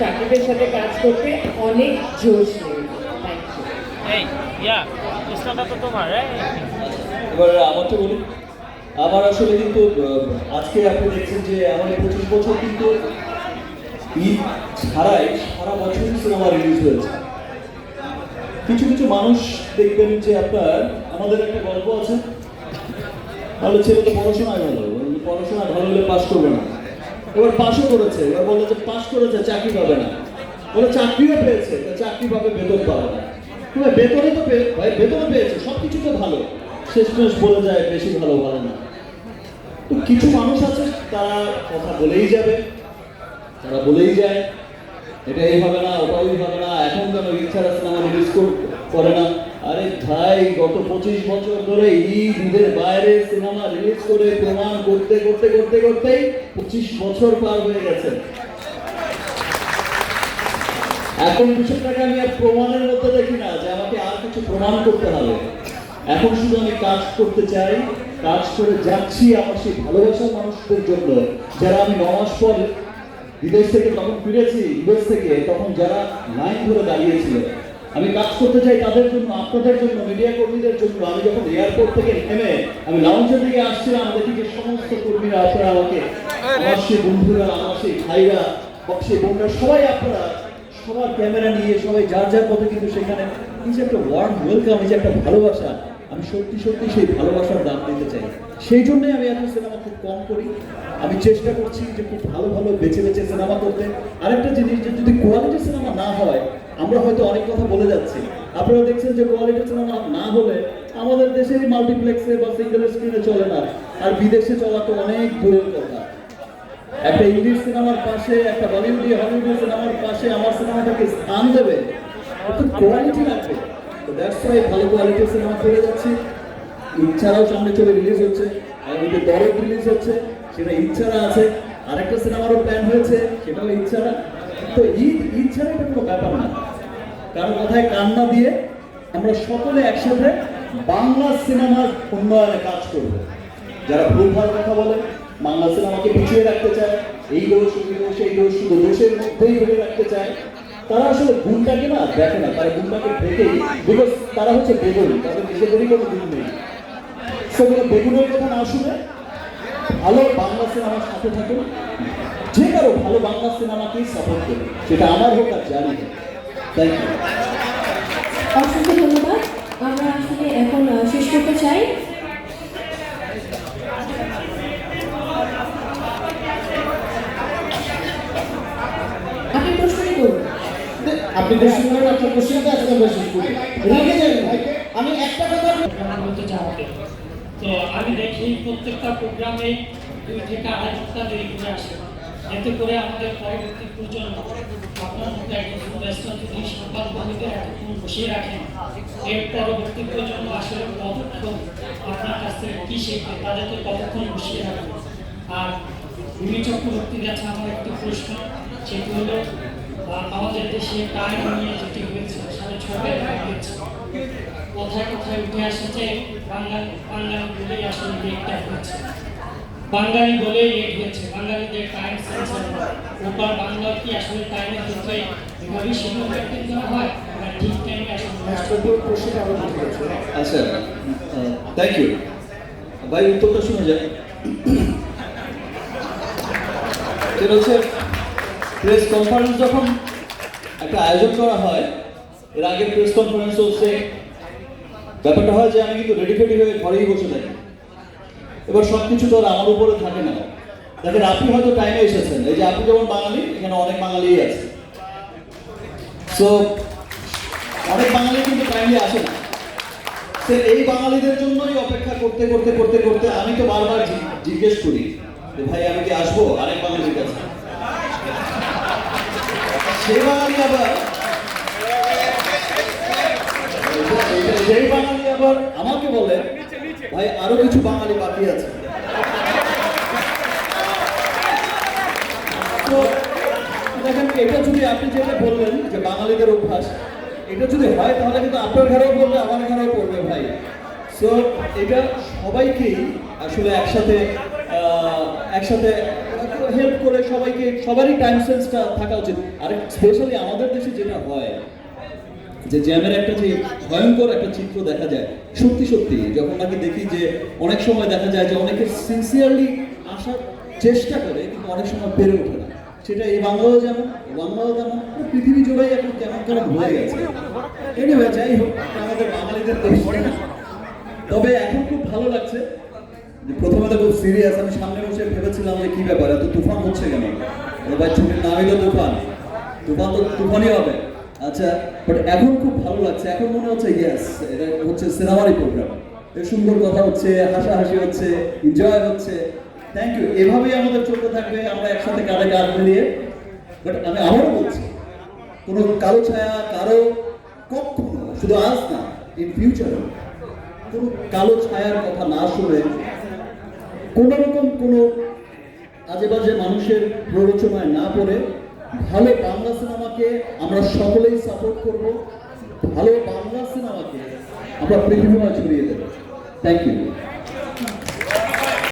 সাকিবের সাথে কাজ করতে অনেক জোশ এবার আমাকে বলি আমার আসলে কিন্তু আজকে আপনি দেখছেন যে আমার এই পঁচিশ বছর কিন্তু ঈদ ছাড়াই সারা বছরই সিনেমা রিলিজ হয়েছে। কিছু কিছু মানুষ দেখবেন যে আপনার আমাদের একটা গল্প আছে। ভালো ছেলে তো পড়াশোনায় ভালো পড়াশোনা ভালো হলে পাশ করবে না। এবার পাশও করেছে, এবার বলল যে পাশ করেছে, চাকরি পাবে না। বলে চাকরিও পেয়েছে চাকরি পাবে, বেতন পাবে না। তবে বেতনে তো ভাই, বেতনও পেয়েছে সব কিছু তো ভালো। শেষমেশ বলে যায়, বেশি ভালো ভালো না। তো কিছু মানুষ আছে, তারা কথা বলেই যাবে, তারা বলেই যায় এটা এই হবে না ওটা ওই হবে না, এখন কেন ইচ্ছারা সিনেমা রিলিজ করে না। ভাই গত পঁচিশ বছর ধরে ঈদ ঈদের বাইরে সিনেমা রিলিজ করে প্রমাণ করতে করতে করতে, করতেই পঁচিশ বছর পার হয়ে গেছে। এখন বিষয়টাকে আমি আর প্রমাণের মধ্যে দেখি না যে আমাকে আর কিছু প্রমাণ করতে হবে। এখন শুধু আমি কাজ করতে চাই, কাজ করে যাচ্ছি আমার সেই ভালোবাসার মানুষদের জন্য। যারা আমি ন মাস পর বিদেশ থেকে তখন ফিরেছি, বিদেশ থেকে তখন যারা লাইন ধরে দাঁড়িয়েছিল। আমি কাজ করতে চাই তাদের জন্য, আপনাদের জন্য মিডিয়া কর্মীদের জন্য। আমি যখন এয়ারপোর্ট থেকে নেমে, আমি লাউঞ্জের দিকে আসছিলাম, দেখি সমস্ত কর্মীরা, আপনারা আমাকে আমার সেই বন্ধুরা আমার সেই ভাইরা সেই বোনরা, সবাই আপনারা, সবার ক্যামেরা নিয়ে, সবাই যার যার পথে কিন্তু সেখানে এই যে একটা ওয়ার্ম ওয়েলকাম এই যে একটা ভালোবাসা আমি সত্যি সত্যি সেই ভালোবাসার দাম দিতে চাই। সেই জন্যই আমি এখন সিনেমা খুব কম করি। আমি চেষ্টা করছি যে খুব ভালো ভালো, বেছে বেছে সিনেমা করতে। আরেকটা জিনিস যে যদি কোয়ালিটি সিনেমা না হয়, আমরা হয়তো অনেক কথা বলে যাচ্ছি। আপনারা দেখছেন যে কোয়ালিটি সিনেমা না হলে আমাদের দেশে মাল্টিপ্লেক্সে বা সিঙ্গেল স্ক্রিনে চলে না। আর বিদেশে চলা তো অনেক দূরের কথা। একটা ইংলিশ সিনেমার পাশে, একটা বলিউডি হলিউডি সিনেমার পাশে আমার সিনেমাটাকে স্থান দেবে। কোয়ালিটি লাগবে। তো দ্যাটস ওয়াই ভালো কোয়ালিটির সিনেমা করে যাচ্ছি। ইচ্ছারাও সামনে চলে রিলিজ হচ্ছে। ওই দরদ রিলিজ হচ্ছে। সেটা ইচ্ছারা আছে। আরেকটা সিনেমারও প্ল্যান হয়েছে। সেটাও ইচ্ছারা। তো ঈদ ছাড়া এটা কোনো ব্যাপার না। কারও কথায় কান্না দিয়ে আমরা সকলে একসাথে বাংলা সিনেমার উন্নয়নে কাজ করব। যারা ভুলভাল কথা বলে, বাংলা সিনেমাকে পিছিয়ে রাখতে চায়, এই দোষ, ওই দোষ এই দোষ, শুধু দোষের মধ্যেই ধরে রাখতে চায় তারা আসলে গুণটাকে না দেখে না, তারা গুণটাকে দেখেই বিকজ তারা হচ্ছে বেগুনি, তাদের নিজেদেরই কোনো গুণ নেই। সেগুলো বেগুনের কথা না শুনে ভালো বাংলা সিনেমার সাথে থাকুন যে কারও ভালো বাংলা সিনেমাকেই সাপোর্ট করুন সেটা আমার হোক আর জানি থ্যাংক ইউ অসংখ্য ধন্যবাদ। আমরা আসলে এখন শেষ করতে চাই আপনি প্রশ্নটি করুন আপনি কোশ্চেন করেন আপনার কোশ্চেনটা আমরা শেষ করি। রেখে যাবেন আমি একটা কথা বলতে যাওয়াকে তো আমি দেখি প্রত্যেকটা প্রোগ্রামে দুই থেকে আড়াই ঘণ্টা দেরি করে আসে। এতে করে আমাদের পরবর্তী প্রজন্ম আপনার মতো একজন ব্যস্ত যদি সংবাদ মালিকের এতক্ষণ বসিয়ে রাখেন, এর পরবর্তী প্রজন্ম আসলে কতক্ষণ আপনার কাছ থেকে কী শিখবে, তাদেরকে কতক্ষণ বসিয়ে রাখবে? আর রুমি চক্রবর্তীর কাছে আমার একটি প্রশ্ন, সেটি হলো আমাদের দেশে টাইম নিয়ে যেটি হয়েছে সাড়ে ছয় হয়েছে। কোথায় কোথায় উঠে এসেছে বাঙালি বাঙালি বলেই আসলে লেটটা হয়েছে। বাঙালি বলেই লেট হয়েছে। বাঙালিদের টাইম ওপার বাংলা কি আসলে টাইমের ক্ষেত্রে এভাবেই সেগুলো মেনটেন করা হয়? ঠিক টাইমে আসলে আচ্ছা থ্যাংক ইউ ভাই উত্তরটা শুনে হচ্ছে? প্রেস কনফারেন্স যখন একটা আয়োজন করা হয়, এর আগে প্রেস কনফারেন্স হচ্ছে ব্যাপারটা হয় যে আমি কিন্তু রেডি ফেডি হয়ে ঘরেই বসে থাকি। এবার সব কিছু তো আর আমার উপরে থাকে না। দেখেন, আপনি হয়তো টাইমে এসেছেন। এই যে আপনি যেমন বাঙালি, এখানে অনেক বাঙালিই আছে। সো অনেক বাঙালি কিন্তু টাইমলি আসে না। তো এই বাঙালিদের জন্যই অপেক্ষা করতে করতে করতে করতে আমি তো বারবার জিজ্ঞেস করি যে, ভাই, আমি কি আসব আরেক বাঙালির কাছে? সেই বাঙালি আবার। সেই বাঙালি আবার আমাকে বলে, ভাই, আরও কিছু বাঙালি বাকি আছে। তো দেখেন, এটা যদি আপনি যেটা বললেন যে বাঙালিদের অভ্যাস, এটা যদি হয়, তাহলে কিন্তু আপনার ঘরেও পড়বে আমার ঘরেও পড়বে, ভাই। সো এটা সবাইকেই আসলে একসাথে একসাথে হেল্প করে সবাইকে, সবারই টাইম সেন্সটা থাকা উচিত। আর স্পেশালি আমাদের দেশে যেটা হয়, যে জ্যামের একটা যে ভয়ঙ্কর একটা চিত্র দেখা যায়, সত্যি সত্যি, যখন নাকি দেখি যে অনেক সময় দেখা যায় যে অনেকে সিনসিয়ারলি আসার চেষ্টা করে, কিন্তু অনেক সময় পেরে ওঠে না। সেটা এই বাংলাও যেমন বাংলাও পুরো পৃথিবী জুড়েই এখন কেমন কেমন হয়ে গেছে। এনিওয়ে যাই হোক, আমাদের বাঙালিদের তবে এখন খুব ভালো লাগছে। যে খুব সিরিয়াস আমি সামনে বসে ভেবেছিলাম যে কি ব্যাপার, এত তুফান হচ্ছে কেন? এবার ছুটির নামই তো তুফান। তুফান তো তুফানই হবে। আচ্ছা বাট এখন খুব ভালো লাগছে। এখন মনে হচ্ছে ইয়েস এটা হচ্ছে সিনেমারই প্রোগ্রাম সুন্দর কথা হচ্ছে, হাসাহাসি হচ্ছে এনজয় হচ্ছে। থ্যাংক ইউ এভাবেই আমাদের চলতে থাকবে, আমরা একসাথে কাঁধে কাঁধ মিলিয়ে। বাট আমি আবারও বলছি, কোনো কালো ছায়া, কারও কখনো, শুধু আজ না ইন ফিউচার কোনো কালো ছায়ার কথা না শুনে কোনো রকম কোনো আজে বাজে মানুষের প্ররোচনায় না পড়ে, ভালো বাংলা সিনেমাকে আমরা সকলেই সাপোর্ট করব, ভালো বাংলা সিনেমাকে আমরা পৃথিবীময় ছড়িয়ে দেব। Thank you